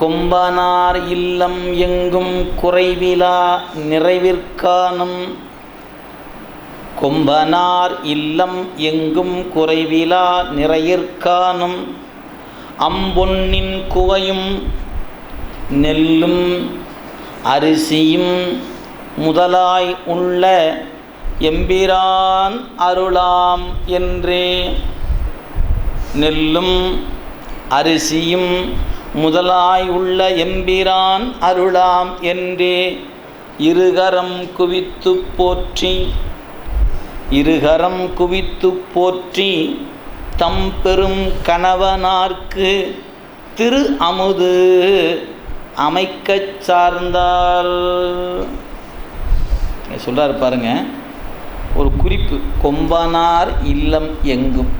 கொம்பனார் இல்லம் எங்கும் குறைவிலா நிறைவிற்கானும். கொம்பனார் இல்லம் எங்கும் குறைவிலா நிறையிற்கானும். அம்பொன்னின் குவையும் நெல்லும் அரிசியும் முதலாய் உள்ள எம்பிரான் அருளாம் என்றே. நெல்லும் அரிசியும் முதலாய் உள்ள எம்பிரான் அருளாம் என்றே இருகரம் குவித்து போற்றி இருகரம் குவித்து போற்றி தம் பெரும் கணவனார்க்கு திரு அமுது அமைக்கச் சார்ந்தார் சொல்கிறார் பாருங்க ஒரு குறிப்பு. கொம்பனார் இல்லம் எங்கும்.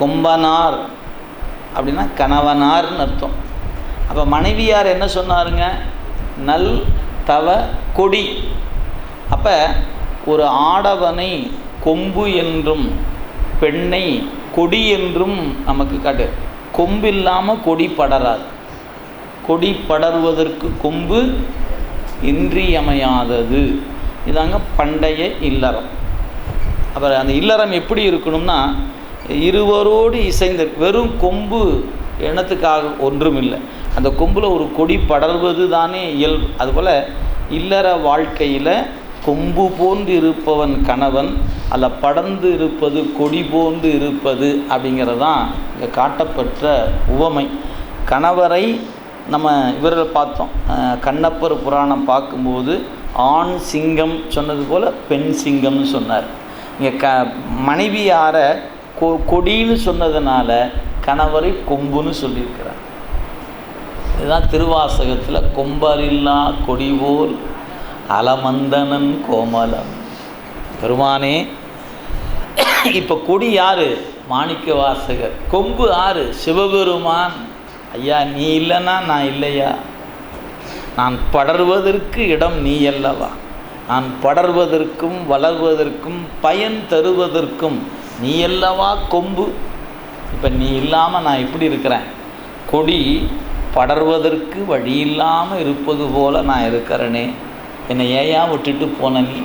கொம்பனார் அப்படின்னா கணவனார்னு அர்த்தம். அப்போ மனைவியார் என்ன சொன்னாருங்க? நல் தவ கொடி. அப்போ ஒரு ஆடவனை கொம்பு என்றும் பெண்ணை கொடி என்றும் நமக்கு காட்டு. கொம்பு இல்லாமல் கொடி படராது. கொடி படர்வதற்கு கொம்பு இன்றியமையாதது. இதாங்க பண்டைய இல்லறம். அப்புறம் அந்த இல்லறம் எப்படி இருக்கணும்னா இருவரோடு இசைந்த வெறும் கொம்பு இனத்துக்காக ஒன்றும் இல்லை அந்த கொம்பில் ஒரு கொடி படர்வது தானே இயல்பு. அதுபோல் இல்லற வாழ்க்கையில் கொம்பு போன்று இருப்பவன் கணவன் அல்ல படர்ந்து இருப்பது கொடி போன்று இருப்பது அப்படிங்கிறது தான் இங்கே காட்டப்பட்ட உவமை. கணவரை நம்ம இவர்கள் பார்த்தோம். கண்ணப்பர் புராணம் பார்க்கும்போது ஆண் சிங்கம் சொன்னது போல் பெண் சிங்கம்னு சொன்னார். இங்கே க மனைவியாரை கொ கொடின்னு சொன்னதுனால கணவரை கொம்புன்னு சொல்லியிருக்கிறார். இதுதான் திருவாசகத்தில் கொம்பரில்லா கொடிவோல் அலமந்தனன் கோமலம். பெருமானே இப்போ கொடி யாரு? மாணிக்க வாசகர். கொம்பு ஆறு? சிவபெருமான். ஐயா நீ இல்லைன்னா நான் இல்லையா? நான் படர்வதற்கு இடம் நீ அல்லவா? நான் படர்வதற்கும் வளர்வதற்கும் பயன் தருவதற்கும் நீ அல்லவா கொம்பு? இப்போ நீ இல்லாமல் நான் எப்படி இருக்கிறேன். கொடி படர்வதற்கு வழி இல்லாமல் இருப்பது போல நான் இருக்கிறேனே. என்னை ஏயா விட்டுட்டு போன நீ?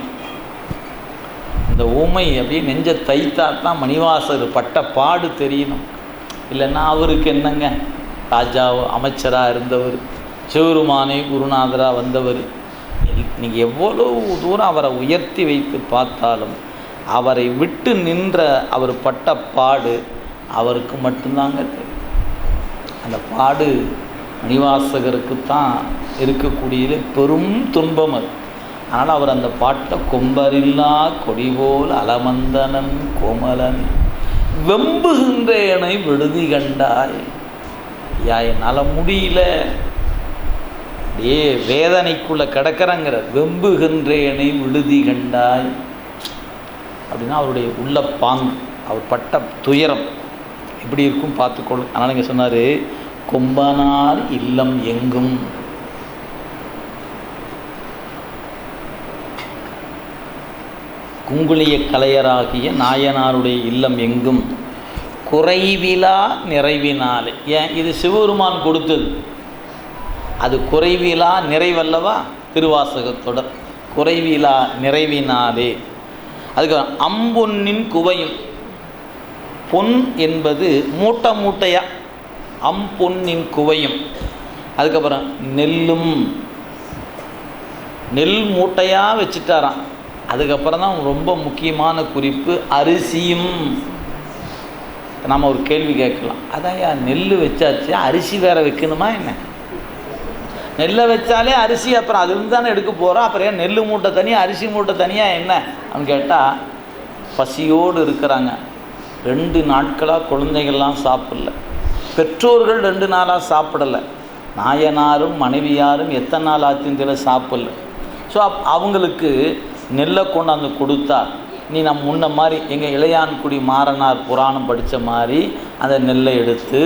இந்த ஊமை அப்படியே நெஞ்ச தைத்தா தான் மணிவாசர் பட்ட பாடு தெரியணும். இல்லைன்னா அவருக்கு என்னங்க? ராஜா அமைச்சராக இருந்தவர் சிவருமானே குருநாதராக வந்தவர். நீங்கள் எவ்வளோ தூரம் அவரை உயர்த்தி வைத்து பார்த்தாலும் அவரை விட்டு நின்ற அவர் பட்ட பாடு அவருக்கு மட்டும்தாங்க தெரியும். அந்த பாடு மணிவாசகருக்கு தான் இருக்கக்கூடியது பெரும் துன்பம் அது. ஆனால் அவர் அந்த பாட்டை கொம்பரில்லா கொடிபோல் அலமந்தனன் கோமலன் வெம்புகின்றேனை விடுதி கண்டாய். யா என்னால் முடியல. அப்படியே வேதனைக்குள்ளே கிடக்கிறங்கிற வெம்புகின்றேனை விடுதி கண்டாய். அப்படின்னா அவருடைய உள்ள பாங்கு அவர் பட்ட துயரம் எப்படி இருக்கும் பார்த்துக்கொள்ளும் அதனால் இங்கே சொன்னார் கொம்பனார் இல்லம் எங்கும்? குங்குளிய கலையராகிய நாயனாருடைய இல்லம் எங்கும்? குறைவிலா நிறைவினாலே. ஏன்? இது சிவபெருமான் கொடுத்தது. அது குறைவிலா நிறைவல்லவா? திருவாசகத்தொடர் குறைவிலா நிறைவினாலே. அதுக்கு அம்பொன்னின் குவையும். பொன் என்பது மூட்டை மூட்டையா? அம்பொன்னின் குவையும். அதுக்கப்புறம் நெல்லும். நெல் மூட்டையாக வச்சுட்டாராம். அதுக்கப்புறம் தான் ரொம்ப முக்கியமான குறிப்பு அரிசியும். நம்ம ஒரு கேள்வி கேட்கலாம். அதான் நெல் வச்சாச்சு அரிசி வேற வைக்கணுமா என்ன? நெல்லை வச்சாலே அரிசி அப்புறம் அதுலேருந்து தானே எடுக்க போகிறோம் அப்புறம் ஏன் நெல் மூட்டை தனியாக அரிசி மூட்டை தனியாக என்ன? அப்படின்னு கேட்டால் பசியோடு இருக்கிறாங்க. ரெண்டு நாட்களாக குழந்தைகள்லாம் சாப்பிடல. பெற்றோர்கள் ரெண்டு நாளாக சாப்பிடலை. நாயனாரும் மனைவியாரும் எத்தனை நாள் ஆச்சுன்னு தெரியல சாப்பிடல. ஸோ அப் அவங்களுக்கு நெல்லை கொண்டாந்து கொடுத்தா நீ நம்ம முன்ன மாதிரி எங்கள் இளையான்குடி மாறனார் புராணம் படித்த மாதிரி அந்த நெல்லை எடுத்து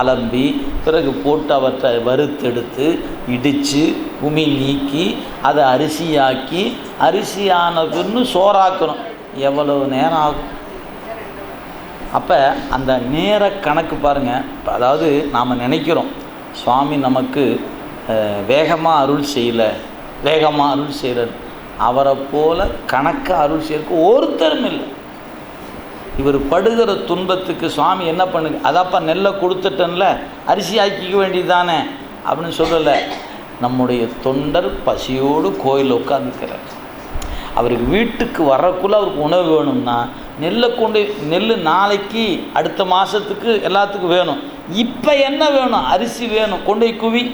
அலம்பி பிறகு போட்டு அவற்றை வறுத்தெடுத்து இடித்து உமி நீக்கி அதை அரிசியாக்கி அரிசியானதுன்னு சோறாக்கணும். எவ்வளவு நேரம் ஆகும்? அப்போ அந்த நேர கணக்கு பாருங்கள் அதாவது நாம் நினைக்கிறோம் சுவாமி நமக்கு வேகமாக அருள் செய்யலை வேகமாக அருள் செய்கிறார் அவரை போல கணக்கு அருள் செய்யறதுக்கு ஒருத்தரும் இல்லை. இவர் படுகிற துன்பத்துக்கு சுவாமி என்ன பண்ணுங்க அதாப்பா நெல்லை கொடுத்துட்டேன்ல அரிசி ஆக்கிக்க வேண்டியது தானே அப்படின்னு சொல்லலை. நம்முடைய தொண்டர் பசியோடு கோயில் உட்காந்துக்கிறார் அவருக்கு வீட்டுக்கு வரக்குள்ளே அவருக்கு உணவு வேணும்னா நெல்லை கொண்டு நெல் நாளைக்கு அடுத்த மாதத்துக்கு எல்லாத்துக்கும் வேணும். இப்போ என்ன வேணும்? அரிசி வேணும். கொண்டு குவி.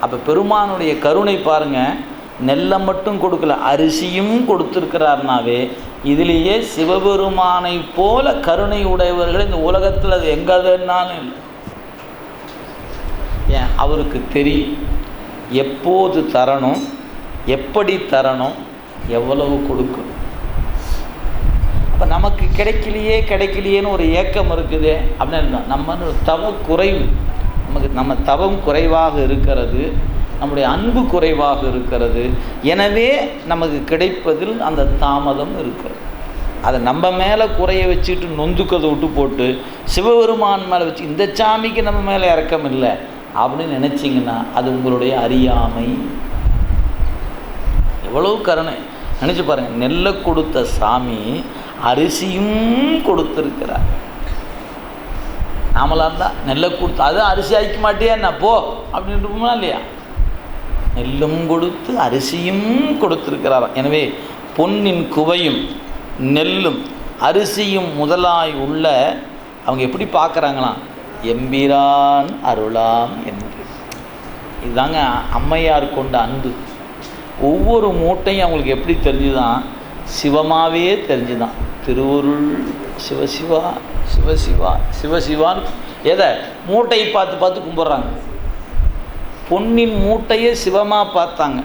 அப்போ பெருமானுடைய கருணை பாருங்கள் நெல்லை மட்டும் கொடுக்கல அரிசியும் கொடுத்துருக்கிறாருனாவே இதிலேயே சிவபெருமானை போல கருணை உடையவர்கள் இந்த உலகத்தில் அது எங்கதுன்னாலும் இல்லை. ஏன்? அவருக்கு தெரியும். எப்போது தரணும் எப்படி தரணும் எவ்வளவு கொடுக்கணும். அப்போ நமக்கு கிடைக்கலையே கிடைக்கலையேன்னு ஒரு ஏக்கம் இருக்குது. அப்படின்னு நம்ம தவ குறைவு. நமக்கு நம்ம தவம் குறைவாக இருக்கிறது. நம்முடைய அன்பு குறைவாக இருக்கிறது. எனவே நமக்கு கிடைப்பதில் அந்த தாமதம் இருக்கிறது. அதை நம்ம மேலே குறைய வச்சுட்டு நொந்துக்கதை விட்டு போட்டு சிவபெருமான் மேலே வச்சு இந்த சாமிக்கு நம்ம மேலே இறக்கம் இல்லை அப்படின்னு நினச்சிங்கன்னா அது உங்களுடைய அறியாமை. எவ்வளவு கருணை. நினச்சி பாருங்கள் நெல்லை கொடுத்த சாமி அரிசியும் கொடுத்துருக்கிறார். நாமளாக இருந்தால் நெல்லை கொடுத்து அது அரிசி ஆய்க்க மாட்டியா என்ன? போ அப்படின்ட்டு இல்லையா? நெல்லும் கொடுத்து அரிசியும் கொடுத்திருக்கிறாராம் எனவே பொன்னின் குவையும் நெல்லும் அரிசியும் முதலாய் உள்ள அவங்க எப்படி பார்க்குறாங்களாம்? எம்பிரான் அருளாம் என்று. இதுதாங்க அம்மையார் கொண்ட அன்பு. ஒவ்வொரு மூட்டையும் அவங்களுக்கு எப்படி தெரிஞ்சுதான்? சிவமாவே தெரிஞ்சுதான். திருவருள் சிவசிவா சிவசிவா சிவசிவான் எதை? மூட்டையை பார்த்து பார்த்து கும்பிட்றாங்க. பொன்னின் மூட்டையை சிவமாக பார்த்தாங்க.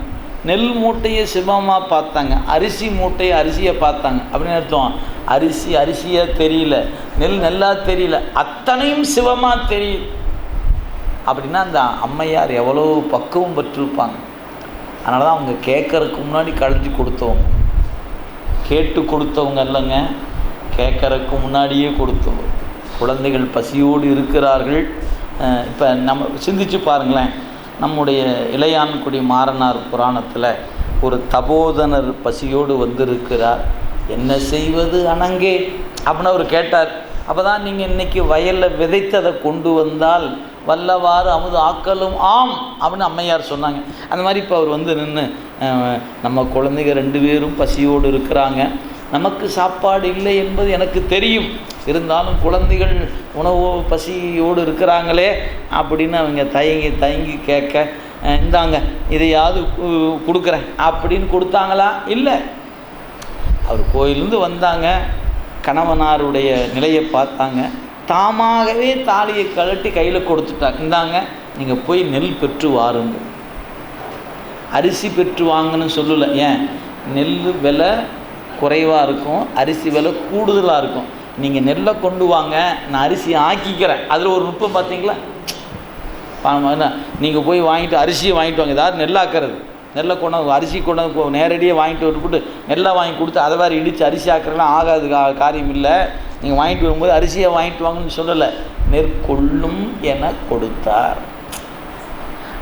நெல் மூட்டையை சிவமாக பார்த்தாங்க. அரிசி மூட்டையை அரிசியை பார்த்தாங்க. அப்படின்னு அர்த்தம். அரிசி அரிசியாக தெரியல. நெல் நெல்லாக தெரியல. அத்தனையும் சிவமாக தெரியுது. அப்படின்னா அந்த அம்மையார் எவ்வளோ பக்குவம் பெற்றிருப்பாங்க. அதனால தான் அவங்க கேட்கறதுக்கு முன்னாடி கழிஞ்சு கொடுத்தவங்க. கேட்டு கொடுத்தவங்க இல்லைங்க. கேட்கறதுக்கு முன்னாடியே கொடுத்தவங்க. குழந்தைகள் பசியோடு இருக்கிறார்கள். இப்போ நம்ம சிந்திச்சு பாருங்களேன். நம்முடைய இளையான்குடி மாறனார் புராணத்தில் ஒரு தபோதனர் பசியோடு வந்திருக்கிறார். என்ன செய்வது? அணங்கே அப்படின்னு அவர் கேட்டார். அப்போ தான் நீங்கள் இன்றைக்கி வயலில் விதைத்ததை கொண்டு வந்தால் வல்லவாறு அமுது ஆக்கலும் ஆம் அப்படின்னு அம்மையார் சொன்னாங்க. அந்த மாதிரி இப்போ அவர் வந்து நின்று நம்ம குழந்தைங்க ரெண்டு பேரும் பசியோடு இருக்கிறாங்க. நமக்கு சாப்பாடு இல்லை என்பது எனக்கு தெரியும். இருந்தாலும் குழந்தைகள் உணவு பசியோடு இருக்கிறாங்களே அப்படின்னு அவங்க தயங்கி தயங்கி கேட்க இந்தாங்க இதையாவது கொடுக்குறேன். அப்படின்னு கொடுத்தாங்களா? இல்லை. அவர் கோயிலேருந்து வந்தாங்க. கணவனாருடைய நிலையை பார்த்தாங்க. தாமாகவே தாலியை கழட்டி கையில் கொடுத்துட்டாங்க. இந்தாங்க நீங்கள் போய் நெல் பெற்று வாருங்க. அரிசி பெற்று வாங்கன்னு சொல்லலை. ஏன்? நெல் விலை குறைவாக இருக்கும் அரிசி விலை கூடுதலாக இருக்கும். நீங்கள் நெல்லை கொண்டு வாங்க நான் அரிசி ஆக்கிக்கிறேன். அதில் ஒரு நுட்பம் பார்த்தீங்களா? நீங்கள் போய் வாங்கிட்டு அரிசியை வாங்கிட்டு வாங்க. ஏதாவது நெல்லாக்கிறது நெல்லை கொண்டாந்து அரிசி கொண்டாந்து நேரடியாக வாங்கிட்டு விட்டுப்புட்டு நெல்லை வாங்கி கொடுத்து அதை வேறு இடித்து அரிசி ஆக்கிறலாம் ஆகாது கா காரியம் இல்லை. நீங்கள் வாங்கிட்டு வரும்போது அரிசியை வாங்கிட்டு வாங்கன்னு சொல்லலை. நெற்கொள்ளும் என கொடுத்தார்.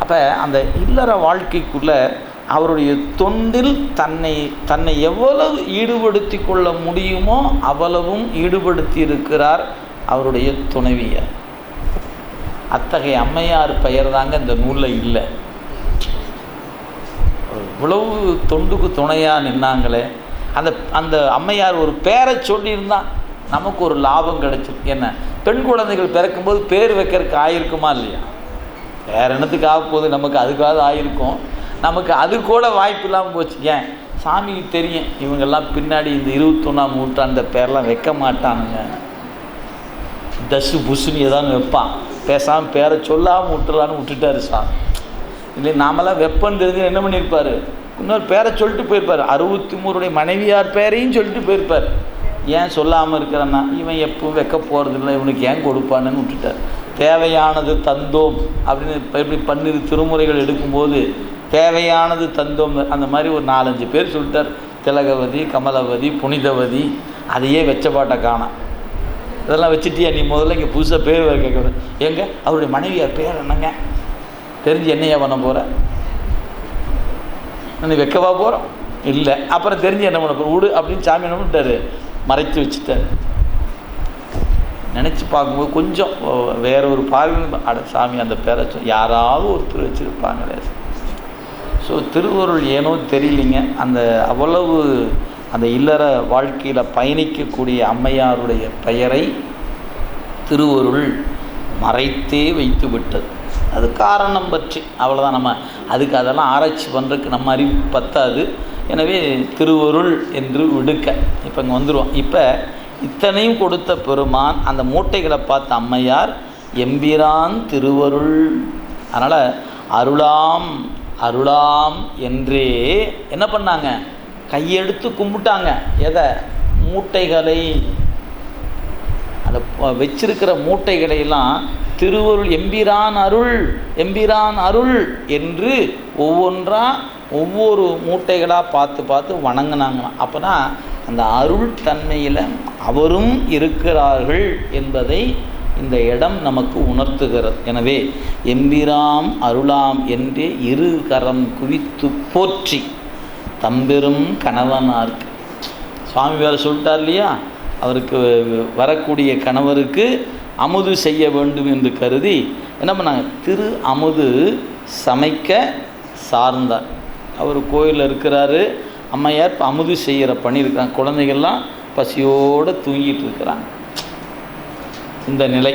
அப்போ அந்த இல்லற வாழ்க்கைக்குள்ளே அவருடைய தொண்டில் தன்னை தன்னை எவ்வளவு ஈடுபடுத்தி கொள்ள முடியுமோ அவ்வளவும் ஈடுபடுத்தி இருக்கிறார் அவருடைய துணைவியர். அத்தகைய அம்மையார் பெயர் தாங்க இந்த நூலில் இல்லை. இவ்வளவு தொண்டுக்கு துணையாக நின்னாங்களே. அந்த அந்த அம்மையார் ஒரு பேரை சொல்லியிருந்தால் நமக்கு ஒரு லாபம் கிடைச்சிருக்கு என்ன பெண் குழந்தைகள் பிறக்கும்போது பேர் வைக்கிறதுக்கு ஆயிருக்குமா இல்லையா? வேற என்னத்துக்கு ஆக போகுது? நமக்கு அதுக்காக ஆயிருக்கும். நமக்கு அது கூட வாய்ப்பு இல்லாமல் போச்சு. ஏன்? சாமிக்கு தெரியும். இவங்கெல்லாம் பின்னாடி இந்த இருபத்தொன்னாம் நூற்றாண்டு பேரெலாம் வைக்க மாட்டானுங்க. தசு புசுன்னு ஏதாவது வைப்பான். பேசாமல் பேரை சொல்லாமல் விட்டுலான்னு விட்டுட்டாரு சாமி. இல்லை நாமெல்லாம் வெப்பன் தெரிஞ்சு என்ன பண்ணியிருப்பார்? இன்னொரு பேரை சொல்லிட்டு போயிருப்பார். அறுபத்தி மூருடைய மனைவியார் பேரையும் சொல்லிட்டு போயிருப்பார். ஏன் சொல்லாமல் இருக்கிறன்னா இவன் எப்பவும் வைக்க போகிறதில்ல இவனுக்கு ஏன் கொடுப்பானுன்னு விட்டுட்டார். தேவையானது தந்தோம் அப்படின்னு இப்படி பன்னிரு திருமுறைகள் எடுக்கும்போது தேவையானது தந்தோம். அந்த மாதிரி ஒரு நாலஞ்சு பேர் சொல்லிட்டார். திலகவதி கமலவதி புனிதவதி அதையே வெச்சப்பாட்டை பாட்டை காணாம் இதெல்லாம் வச்சுட்டியா நீ முதல்ல? இங்கே புதுசாக பேர் வேறு கேட்க எங்க? அவருடைய மனைவியார் பேர் என்னங்க? தெரிஞ்சு என்னையா பண்ண போகிற நீ வைக்கவா போகிறோம் இல்லை. அப்புறம் தெரிஞ்சு என்ன பண்ண போகிற விடு அப்படின்னு சாமி என்ன பண்ணிட்டாரு? மறைத்து வச்சுட்டாரு. நினச்சி பார்க்கும்போது கொஞ்சம் வேற ஒரு பார்வை அட சாமி அந்த பேரை யாராவது ஒருத்தர் வச்சுருப்பாங்களே. ஸோ திருவருள் ஏனோ தெரியலிங்க. அந்த அவ்வளவு அந்த இல்லற வாழ்க்கையில் பயணிக்கக்கூடிய அம்மையாருடைய பெயரை திருவருள் மறைத்தே வைத்து விட்டது அது காரணம் பற்றி. அவ்வளோதான் நம்ம அதுக்கு அதெல்லாம் ஆராய்ச்சி பண்ணுறதுக்கு நம்ம அறிவு பத்தாது. எனவே திருவருள் என்று விடுக்க. இப்போ இங்கே வந்துடுவோம் இப்போ இத்தனையும் கொடுத்த பெருமான் அந்த மூட்டைகளை பார்த்த அம்மையார் எம்பிரான் திருவருள். அதனால் அருளாம் அருளாம் என்றே என்ன பண்ணாங்க? கையெடுத்து கும்பிட்டாங்க. எதை? மூட்டைகளை. அந்த வச்சிருக்கிற மூட்டைகளையெல்லாம் திருவருள் எம்பிரான் அருள் எம்பிரான் அருள் என்று ஒவ்வொன்றா ஒவ்வொரு மூட்டைகளாக பார்த்து பார்த்து வணங்கினாங்களாம். அப்போனா அந்த அருள் தன்மையில் அவரும் இருக்கிறார்கள் என்பதை இந்த இடம் நமக்கு உணர்த்துகிறது. எனவே எம்பிராம் அருளாம் என்றே இரு கரம் குவித்து போற்றி தம்பெரும் கணவனார்க்கு சுவாமி வேறு சொல்லிட்டார் இல்லையா? அவருக்கு வரக்கூடிய கணவருக்கு அமுது செய்ய வேண்டும் என்று கருதி என்ன பண்ணாங்க? திரு அமுது சமைக்க சார்ந்தார். அவர் கோயிலில் இருக்கிறாரு. அம்மையார் இப்போ அமுது செய்கிற பணி இருக்கிறாங்க. குழந்தைகள்லாம் பசியோடு தூங்கிட்டு இருக்கிறாங்க. இந்த நிலை.